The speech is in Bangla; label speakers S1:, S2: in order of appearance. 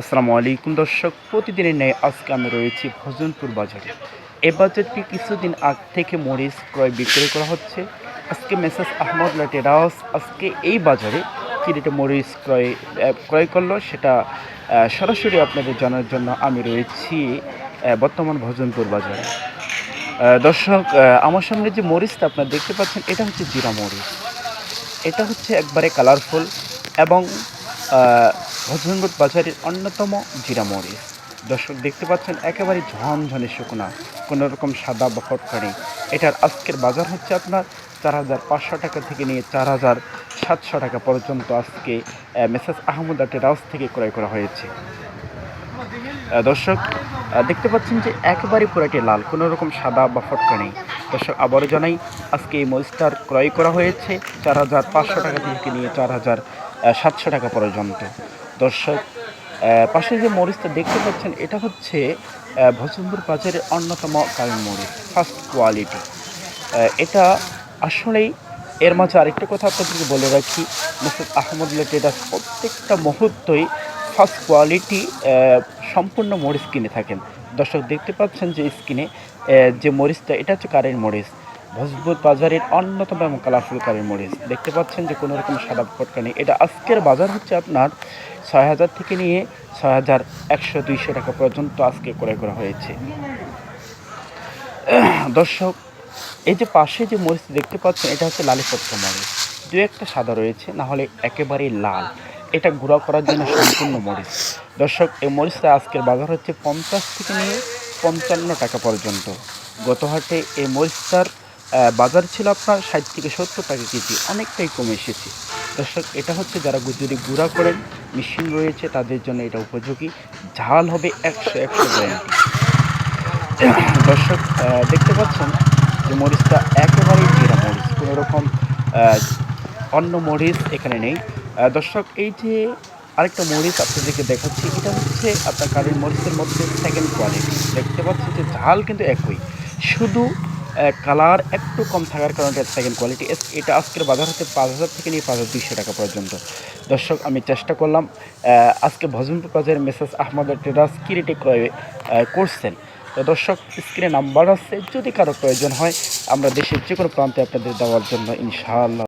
S1: আসসালামু আলাইকুম দর্শক, প্রতিদিনের ন্যায় আজকে আমি রয়েছি ভজনপুর বাজারে। এ বাজারটি কিছুদিন আগ থেকে মরিচ ক্রয় বিক্রয় করা হচ্ছে। আজকে মেসেজ আহমদ লাটেরাস আজকে এই বাজারে কী রেটে মরিচ ক্রয় ক্রয় করল সেটা সরাসরি আপনাদের জানার জন্য আমি রয়েছি বর্তমান ভজনপুর বাজারে। দর্শক আমার সামনে যে মরিচটা আপনারা দেখতে পাচ্ছেন, এটা হচ্ছে জিরা মরিচ। এটা হচ্ছে একবারে কালারফুল এবং আহ, বাজারের অন্যতম জিরা মরিচ দর্শক দেখতে পাচ্ছেন একেবারে ঝনঝনে শুকনা কোনো রকম সাদা বা ফটকা নেই এটার আজকের বাজার হচ্ছে আপনার চার হাজার পাঁচশো টাকা থেকে নিয়ে চার হাজার সাতশো টাকা পর্যন্ত আজকে মেসেজ আহমদ আটের থেকে ক্রয় করা হয়েছে। দর্শক দেখতে পাচ্ছেন যে একেবারে পুরাটি লাল কোনো রকম সাদা বা ফটকা নেই দর্শক আবারও জানাই আজকে এই মরিচটার ক্রয় করা হয়েছে চার হাজার পাঁচশো টাকা থেকে নিয়ে চার হাজার সাতশো টাকা পর্যন্ত। দর্শক পাশে যে মরিচটা দেখতে পাচ্ছেন, এটা হচ্ছে ভজনপুর বাজারের অন্যতম কারণ মরিচ ফার্স্ট কোয়ালিটি এটা আসলেই এর মাঝে আরেকটা কথা আপনাদেরকে বলে রাখি মিসেস আহমদ লেটেডাস প্রত্যেকটা মুহূর্তই ফার্স্ট কোয়ালিটি সম্পূর্ণ মরিচ কিনে থাকেন। দর্শক দেখতে পাচ্ছেন যে স্কিনে যে মরিচটা, এটা হচ্ছে কারেন্ট মরিচ। ভজবুত বাজারের অন্যতম এবং কালারফুল কারেন্ট মরিচ। দেখতে পাচ্ছেন যে কোনো রকম সাদা ফটকা নেই। এটা আজকের বাজার হচ্ছে আপনার ছয় হাজার থেকে নিয়ে ছয় হাজার একশো দুইশো টাকা পর্যন্ত আজকে ক্রয় করা হয়েছে। দর্শক, এই যে পাশে যে মরিচ দেখতে পাচ্ছেন, এটা হচ্ছে লালি পটকা মরিচ। দু একটা সাদা রয়েছে, না হলে একেবারেই লাল। এটা গুঁড়া করার জন্য সম্পূর্ণ মরিচ। দর্শক, এই মরিচটা আজকের বাজার হচ্ছে পঞ্চাশ থেকে নিয়ে পঞ্চান্ন টাকা পর্যন্ত। গত হাটে এই মরিচটার বাজার ছিল আপনার ষাট থেকে সত্তর টাকা কেজি, অনেকটাই কমে এসেছে। দর্শক, এটা হচ্ছে যারা যদি গুঁড়া করেন, মেশিন রয়েছে, তাদের জন্য এটা উপযোগী। ঝাল হবে একশো একশো গ্যারান্টি দর্শক দেখতে পাচ্ছেন যে মরিচটা একেবারেই জিরা মরিচ, কোনো রকম অন্য মরিচ এখানে নেই। দর্শক, এই যে আরেকটা মরিচ আপনাদেরকে দেখাচ্ছি, এটা হচ্ছে আপনার কারেন্ট মরিচের মধ্যে সেকেন্ড কোয়ালিটি দেখতে পাচ্ছেন যে ঝাল কিন্তু একই। শুধু কালার একটু কম থাকার কারণে এটা সেকেন্ড কোয়ালিটি এটা আজকের বাজার হচ্ছে পাঁচ হাজার থেকে নিয়ে পাঁচ হাজার দুইশো টাকা পর্যন্ত। দর্শক, আমি চেষ্টা করলাম আজকে ভজনপুর বাজারের মেসেজ আহমদ ট্রেডার্স কী রেটে ক্রয় করছেন। তো দর্শক স্ক্রিনে নাম্বার আছে, যদি কারও প্রয়োজন হয়, আমরা দেশের যে কোনো প্রান্তে আপনাদের দেওয়ার জন্য ইনশাআল্লাহ।